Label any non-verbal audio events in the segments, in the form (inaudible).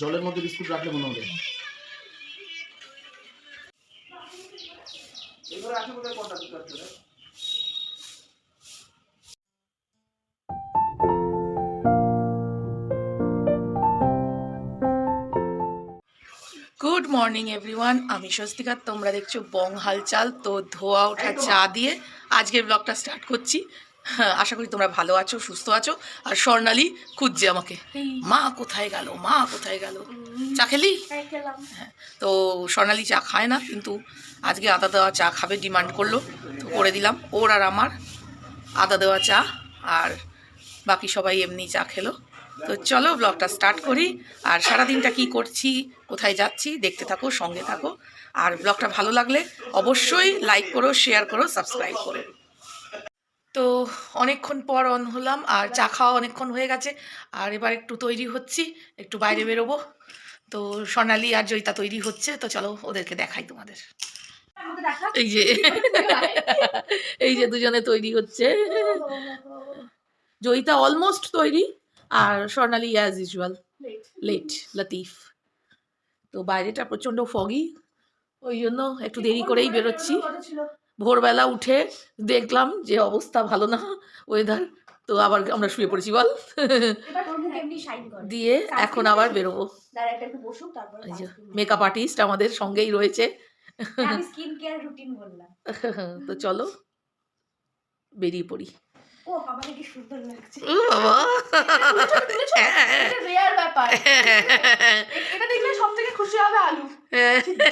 জলের মধ্যে বিস্কুট রাখলে মনে হবে? গুড মর্নিং এভরিওয়ান আমি স্বস্তিকা তোমরা দেখছ বং হালচাল। তো ধোয়া ওঠা চা দিয়ে আজকের ব্লগটা স্টার্ট করছি। হ্যাঁ, আশা করি তোমরা ভালো আছো সুস্থ আছো। আর স্বর্ণালী খুঁজছে আমাকে। মা কোথায় গেল? মা কোথায় গেল? চা খেলি? হ্যাঁ তো স্বর্ণালী চা খায় না কিন্তু আজকে আদা দেওয়া চা খাবে ডিমান্ড করল। তো করে দিলাম। ওর আর আমার আদা দেওয়া চা আর বাকি সবাই এমনি চা খেলো। তো চলো ব্লগটা স্টার্ট করি। আর সারাদিনটা কি করছি কোথায় যাচ্ছি দেখতে থাকো সঙ্গে থাকো। আর ব্লগটা ভালো লাগলে অবশ্যই লাইক করো শেয়ার করো সাবস্ক্রাইব করো। তো অনেকক্ষণ পর অন হলাম, আর চা খাওয়া অনেকক্ষণ হয়ে গেছে। আর এবার একটু তৈরি হচ্ছি, একটু বাইরে বেরোবো। তো সোনালি আর জয়িতা তৈরি হচ্ছে, তো চলো ওদেরকে দেখাই তোমাদের। এই যে এই যে দুজনে তৈরি হচ্ছে। জয়িতা অলমোস্ট তৈরি, আর Swarnali as usual late Latif তো বাইরেটা প্রচণ্ড ফগি ওই জন্য একটু দেরি করেই বেরোচ্ছি। ভোরবেলা উঠে দেখলাম যে অবস্থা ভালো না ওয়েদার তো আবার আমরা শুয়ে পড়েছি বল। দিয়ে এখন আবার বেরোবো। মেকআপ আর্টিস্ট আমাদের সঙ্গেই রয়েছে। (laughs) তো চলো বেরিয়ে পড়ি। ও আমাকে কি সুন্দর লাগছে। ও বাবা। এটা রেয়ার ব্যাপার। এটা দেখলে সব খুশি হবে আলু।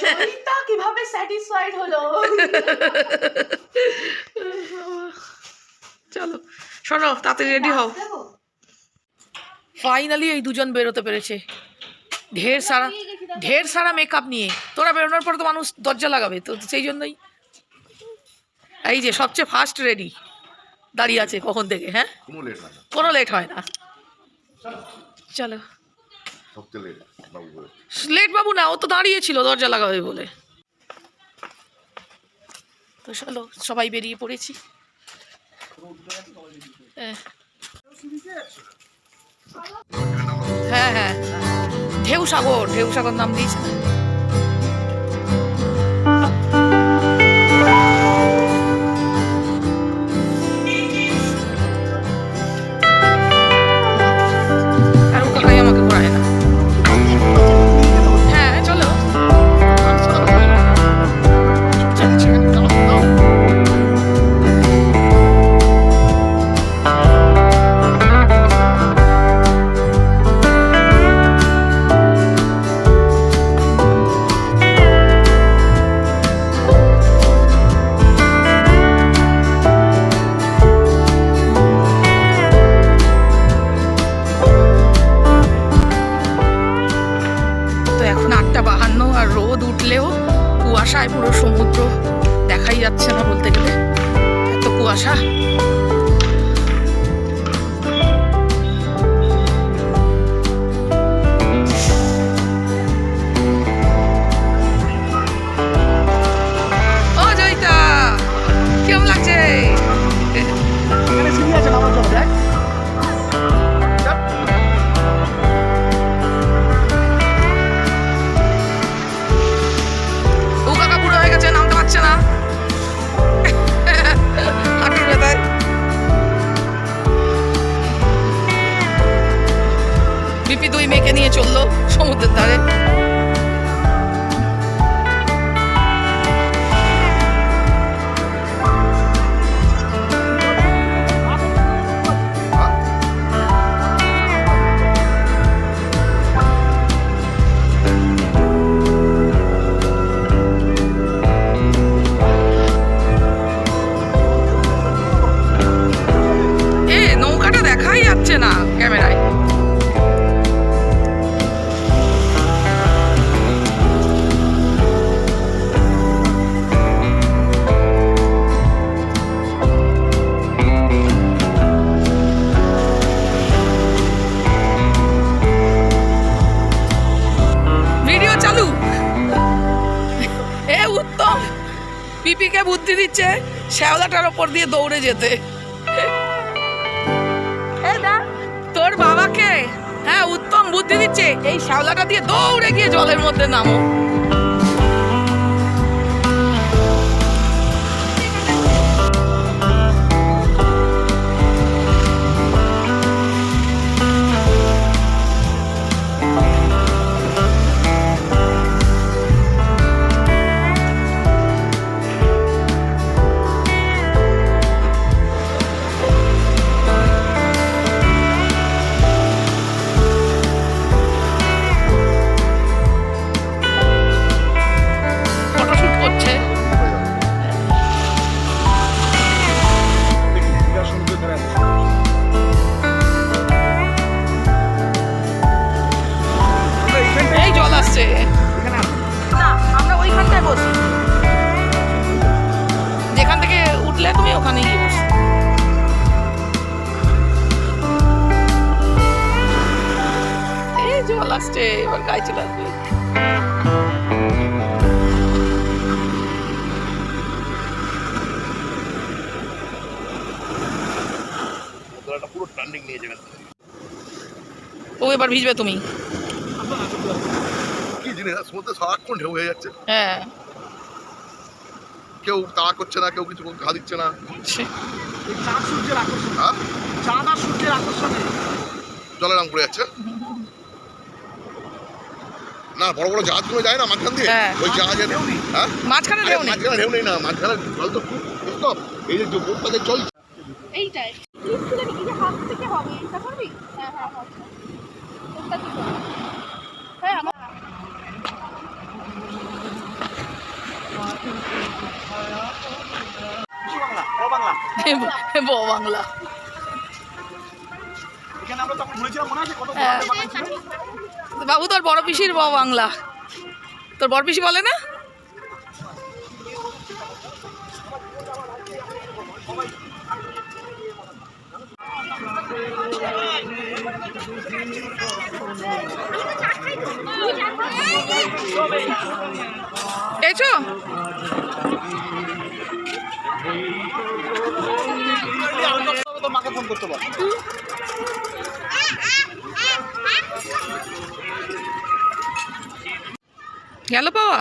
জয়িতা কীভাবে স্যাটিসফাইড হলো? চলো শোনো তাড়াতাড়ি রেডি হও। ফাইনালি এই দুজন বেরোতে পেরেছে। ঢের সারা ঢের সারা মেকআপ নিয়ে। তোরা বেরোনোর পর তো মানুষ দরজা লাগাবে তো সেই জন্যই। এই যে সবচেয়ে ফার্স্ট রেডি দাঁড়িয়ে আছে কখন থেকে হ্যাঁ? কোনো লেট হয় না। হয় চলো। লেট বাবু না ও তো দাঁড়িয়ে ছিল দরজা লাগাবে বলে। তো চলো সবাই বেরিয়ে পড়েছি। হ্যাঁ। হ্যাঁ ঢেউ সাগর ঢেউ সাগর নাম দিয়েছে ওপর দিয়ে দৌড়ে যেতে। তোর বাবাকে হ্যাঁ উত্তম বুদ্ধি দিচ্ছে, এই শ্যাওলাটা দিয়ে দৌড়ে গিয়ে জলের মধ্যে নামো। ও এবার ভিজবে তুমি। কি জিনিস? সমুদ্রে সারাক্ষণ ঢেউ হয়ে যাচ্ছে। হ্যাঁ। কেউ তাড়া করছে না কেউ কিছু ঘা দিচ্ছে না। ছি। এই চাঁদ সূর্যের আকর্ষণ। হ্যাঁ? চাঁদ আর সূর্যের আকর্ষণে। জলে নাম পড়ে যাচ্ছে। না বড় বড় জাহাজগুলো যায় না মাঝখান দিয়ে? হ্যাঁ। ওই জাহাজে হ্যাঁ? মাঝখানে ঢেউ নেই। মাঝখানে ঢেউ নেই না মাঝখানে জল তো খুব এই যে বোটটাতে চলছে। এইটাই। তুলে নিবি যে হাত থেকে হবে এটা করবি? হ্যাঁ হ্যাঁ আচ্ছা হ্যাঁ আমার বাংলা ও বাংলা ব বাংলা। এখানে আমরা তখন ঘুরেছিলাম মনে আছে কত হ্যাঁ। বড় বাবু তোর বড় পিসির ব বাংলা। তোর বড় পিসি বলে না? গেল পাওয়া?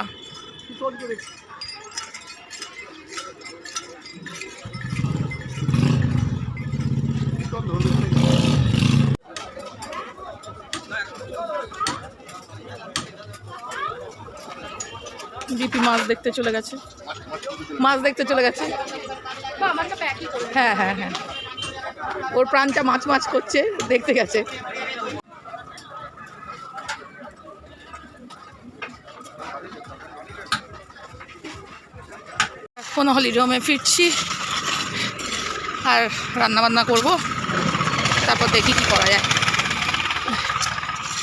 বিপি মাছ দেখতে চলে গেছে। মাছ দেখতে চলে গেছে। হ্যাঁ হ্যাঁ হ্যাঁ। ওর প্রাণটা মাছ মাছ করছে, দেখতে গেছে। এখন হলিডোমে ফিরছি আর রান্না বান্না করব। তারপর দেখি কি করা যায়।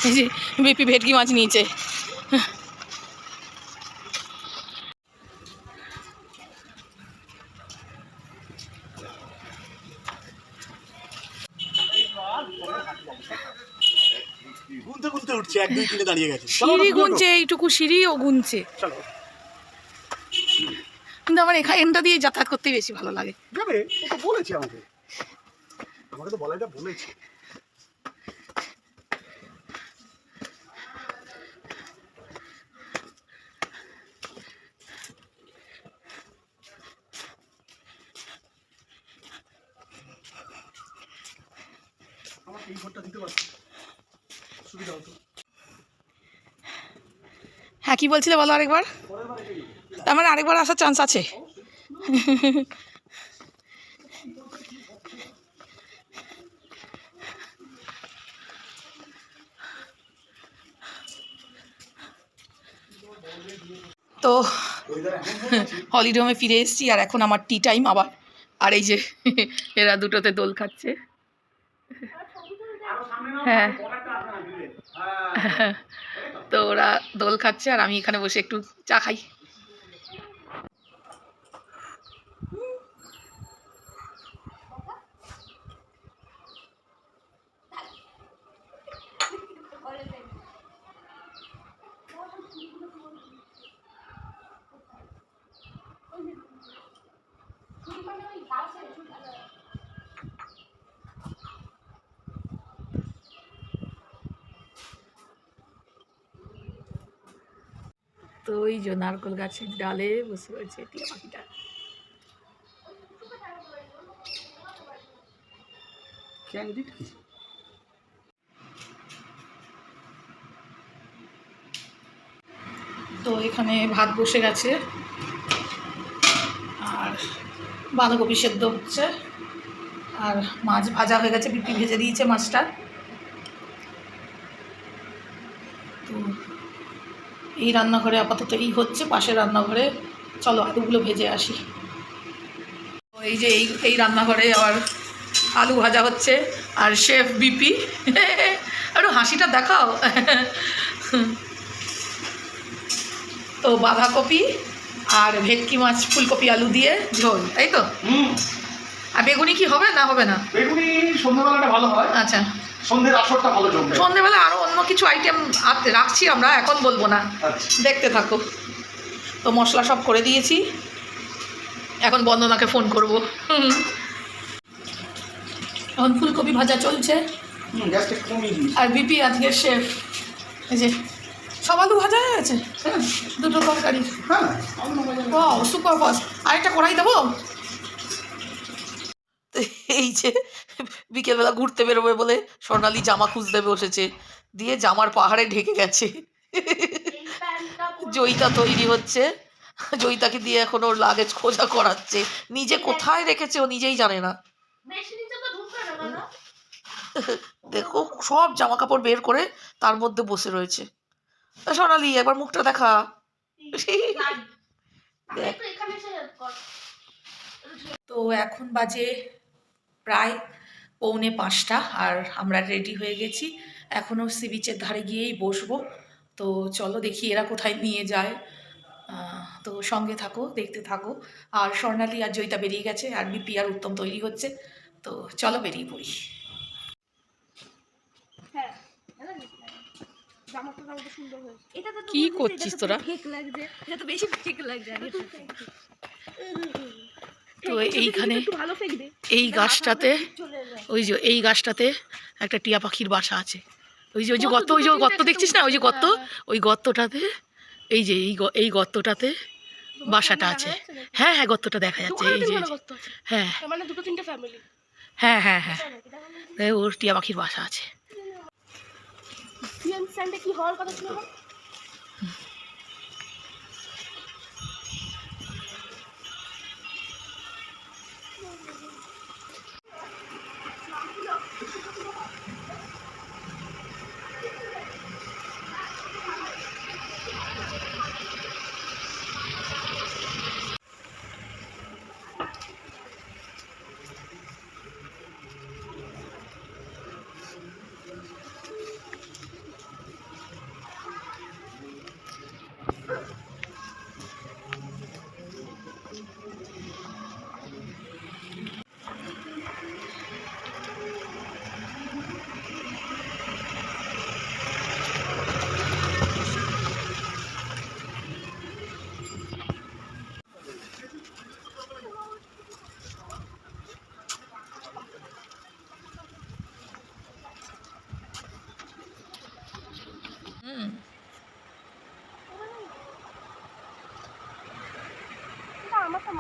এই যে বিপি ভেটকি মাছ নিয়েছে। গুনতে গুনতে উঠছে এক দুই তিনে দাঁড়িয়ে গেছে। সিঁড়ি গুনছে এইটুকু সিঁড়িও গুনছে। চলো। কিন্তু আমার এখানটা দিয়ে যাতায়াত করতে বেশি ভালো লাগে। যাবে ও তো বলেছে আমাকে। আমাকে তো বলাইটা বলেছে। আমাকে এই ঘরটা দিতে পারছি সুবিধা হতো। হ্যাঁ কি বলছিলে বলো আরেকবার? তার মানে আরেকবার আসার চান্স আছে। তো হলিডোমে ফিরে এসেছি আর এখন আমার টি টাইম আবার। আর এই যে, এরা দুটোতে দোল খাচ্ছে। হ্যাঁ। তো ওরা দোল খাচ্ছে আর আমি এখানে বসে একটু চা খাই। তো ওই যে নারকল গাছের ডালে বসে রয়েছে টিয়া পাখিটা ক্যান্ডিড কি? তো এখানে ভাত বসে গেছে। আর বাঁধাকপি সেদ্ধ হচ্ছে। আর মাছ ভাজা হয়ে গেছে বিপি ভেজে দিয়েছে মাছটা। এই রান্নাঘরে আপাতত এই হচ্ছে পাশের রান্নাঘরে চলো আলুগুলো ভেজে আসি। তো এই যে এই এই রান্নাঘরে আবার আলু ভাজা হচ্ছে আর শেফ বিপি। একটু হাসিটা দেখাও। তো বাঁধাকপি আর ভেটকি মাছ ফুলকপি আলু দিয়ে ঝোল তাই তো? আর বেগুনি কি হবে না হবে না? বেগুনি সন্ধ্যাবেলাটা ভালো হয়। আচ্ছা। সন্ধ্যের আসরটা ভালো জমবে। সন্ধেবেলা আরও অন্য কিছু আইটেম রাখছি আমরা এখন বলব না। আচ্ছা। দেখতে থাকো। তো মশলা সব করে দিয়েছি। এখন বন্দনাকে ফোন করব। এখন ফুলকপি ভাজা চলছে। আর বিপি আজকে শেফ এই যে সব আলু ভাজা হয়ে গেছে? হ্যাঁ দুটো তরকারি। হ্যাঁ। ও সুপার ফাস্ট আরেকটা কড়াই দেবো? এই যে বিকেলবেলা ঘুরতে বেরোবে বলে স্বর্ণালী জামা খুঁজতে বসেছে। দিয়ে জামার পাহাড়ে ঢেকে গেছে। জয়িতা তৈরি হচ্ছে। জয়িতাকে দিয়ে এখন ওর লাগেজ খোঁজা করাচ্ছে। নিজে কোথায় রেখেছে ও নিজেই জানে না। দেখো, সব জামা কাপড় বের করে তার মধ্যে বসে রয়েছে। সোনালি একবার মুখটা দেখা দেখ। তো এখন বাজে প্রায় পৌনে পাঁচটা আর আমরা রেডি হয়ে গেছি। এখনও সি বিচের ধারে গিয়েই বসবো। তো চলো দেখি এরা কোথায় নিয়ে যায়। আহ, তো সঙ্গে থাকো দেখতে থাকো। আর স্বর্ণালী আর জয়িতা বেরিয়ে গেছে আর বিপি আর উত্তম তৈরি হচ্ছে। তো চলো বেরিয়ে পড়ি। হ্যাঁ জামাটা জামাটা সুন্দর হয়েছে। এটা তো কি করছিস তোরা? ঠিক লাগছে। এটা তো বেশি ঠিক লাগছে। (laughs) তো এইখানে এই গাছটাতে ওই যে এই গাছটাতে একটা টিয়া পাখির বাসা আছে। ওই যে ওই যে গর্ত ওই যে গর্ত দেখছিস না? ওই যে গর্ত? ওই গর্তটাতে এই যে এই এই গর্তটাতে বাসাটা আছে। হ্যাঁ হ্যাঁ গর্তটা দেখা যাচ্ছে এই যে হ্যাঁ। মানে ফ্যামিলি হ্যাঁ হ্যাঁ হ্যাঁ। ওর টিয়া পাখির বাসা আছে। কি হওয়ার কথা ছিল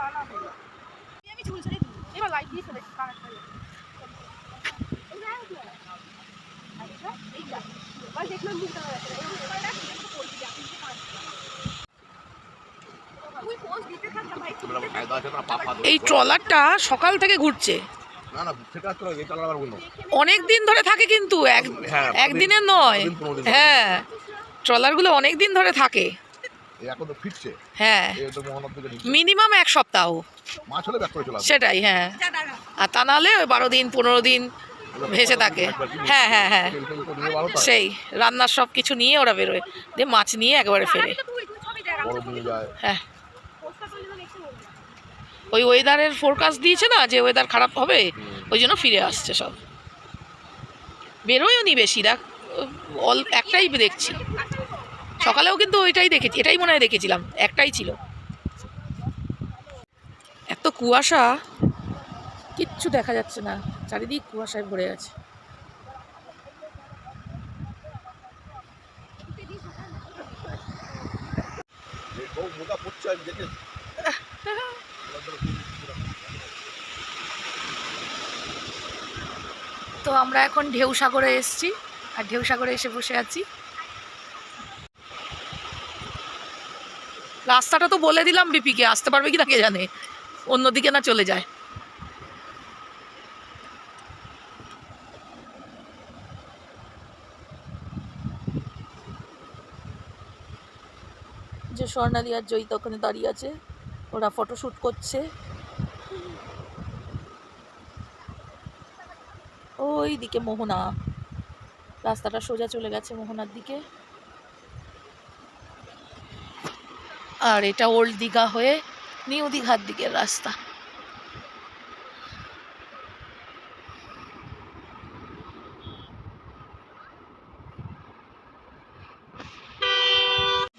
আমি ঝুল ছেড়ে দিই এবার লাইট দিয়ে ফেলেছি কারেন্ট হয়ে এই দেখলাম ট্রলারটা সকাল থেকে ঘুরছে। না না সেটা তো এই চালার আবার অন্য অনেক দিন ধরে থাকে কিন্তু এক হ্যাঁ, একদিনের নয়। হ্যাঁ ট্রলারগুলো অনেক দিন ধরে থাকে। এখন তো ফিরছে। হ্যাঁ। মিনিমাম এক সপ্তাহ। মাছ হলে ব্যাক করে চলে সেটাই হ্যাঁ। আর তা নাহলে ওই বারো দিন পনেরো দিন ভেসে থাকে। হ্যাঁ হ্যাঁ হ্যাঁ। সেই রান্নার সব কিছু নিয়ে ওরা বেরোয়। দিয়ে মাছ নিয়ে একবারে ফেরে। হ্যাঁ। ওই ওয়েদারের ফোরকাস্ট দিয়েছে না যে ওয়েদার খারাপ হবে? ওই জন্য ফিরে আসছে সব। বেরোয়ও নি বেশি দেখ অল একটাই দেখছি। সকালেও কিন্তু ওইটাই দেখেছি, এটাই মনে হয় দেখেছিলাম, একটাই ছিল। এত কুয়াশা, কিচ্ছু দেখা যাচ্ছে না, চারিদিক কুয়াশায় ভরে আছে। তো আমরা এখন ঢেউ সাগরে এসেছি, আর ঢেউ সাগরে এসে বসে আছি। রাস্তাটা তো বলে দিলাম বিপিকে, আসতে পারবে কি না কে জানে? অন্যদিকে না চলে যায়। যে স্বর্ণালী আর জয়িত ওখানে দাঁড়িয়ে আছে, ওরা ফটোশ্যুট করছে। ওই দিকে মোহনা, রাস্তাটা সোজা চলে গেছে মোহনার দিকে। আর এটা ওল্ড দীঘা হয়ে নিউ দীঘার দিকের রাস্তা।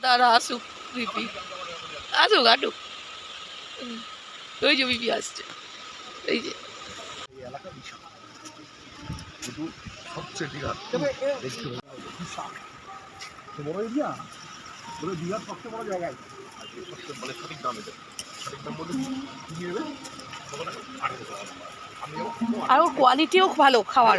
দাঁড়া আসুক বিপি। আসুক আটুক ওই যে বিপি আসছে। এই যে। সবচেয়ে বড় এরিয়া বলে দীঘার সবচেয়ে বড় জায়গায় সঠিক দাম এটা সঠিক দাম তখন টাকা আর ওর কোয়ালিটিও ভালো হ্যাঁ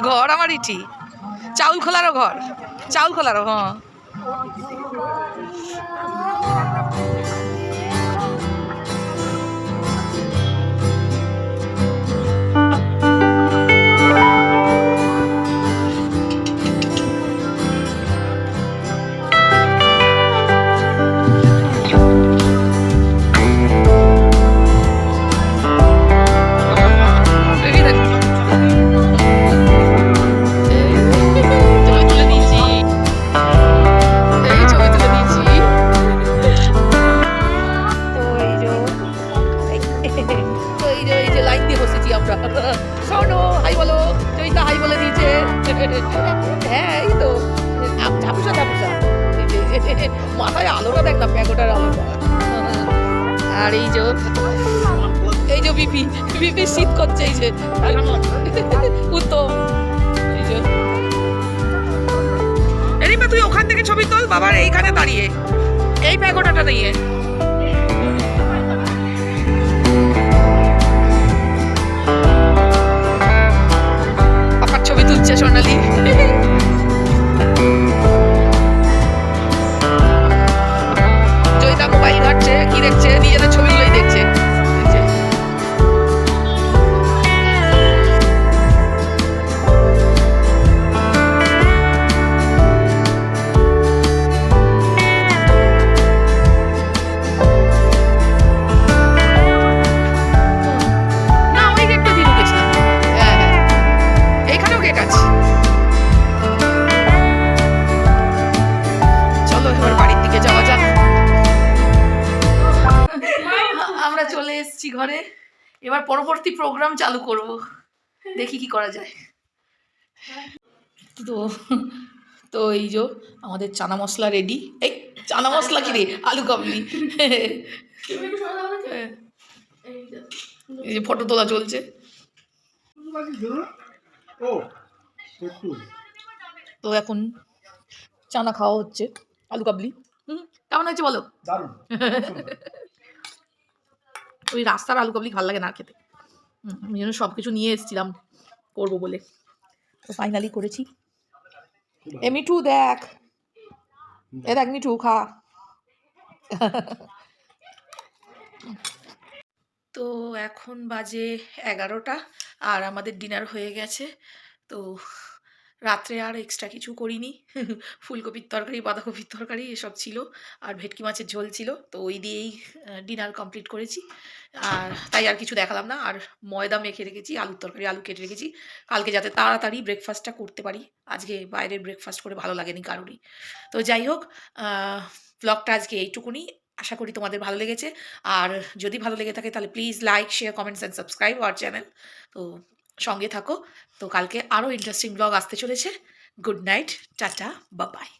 ঘর আমার ইটি। চাউল খোলারও ঘর। চাউল খোলারও হ্যাঁ। মাথায় আলোটা দেখ না প্যাগোটার আলোটা আর এই যে এই যে বিপি বিপি শীত করছে, এই যে, উত্তম। এই তুই ওখান থেকে ছবি তোল, বাবার এইখানে দাঁড়িয়ে। এই প্যাগোটাটা নিয়ে ছবি তুলছে সোনালি। দেখছে নিজেদের ছবিগুলোই দেখছে। প্রোগ্রাম চালু করব। দেখি কি করা যায়। তো তো এই যে আমাদের চানা মশলা রেডি এই চানা মশলা কি রে? আলু কাবলি এই যে ফটো তোলা চলছে। ও তো এখন চানা খাওয়া হচ্ছে আলু কাবলি হুম কেমন হয়েছে বলো? ওই রাস্তার আলু কাবলি ভালো লাগে না খেতে। আমি যেন সব কিছু নিয়ে এসেছিলাম করব বলে। তো ফাইনালি করেছি। এ টু দেখ। এ দেখ মিঠু খা। তো এখন বাজে এগারোটা আর আমাদের ডিনার হয়ে গেছে। তো রাত্রে আর এক্সট্রা কিছু করিনি। (laughs) ফুলকপির তরকারি, বাঁধাকপির তরকারি, এসব ছিল। আর ভেটকি মাছের ঝোল ছিল। তো ওই দিয়েই ডিনার কমপ্লিট করেছি। আর তাই আর কিছু দেখালাম না। আর ময়দা মেখে রেখেছি, আলুর তরকারি, আলু কেটে রেখেছি। কালকে যাতে তাড়াতাড়ি ব্রেকফাস্টটা করতে পারি। আজকে বাইরের ব্রেকফাস্ট করে ভালো লাগেনি কারোরই। তো যাই হোক ব্লগটা আজকে এইটুকুনি। আশা করি তোমাদের ভালো লেগেছে। আর যদি ভালো লেগে থাকে, তাহলে please like share comments and subscribe our channel তো সঙ্গে থাকো। তো কালকে আরও ইন্টারেস্টিং ব্লগ আসতে চলেছে। গুড নাইট টাটা বাবাই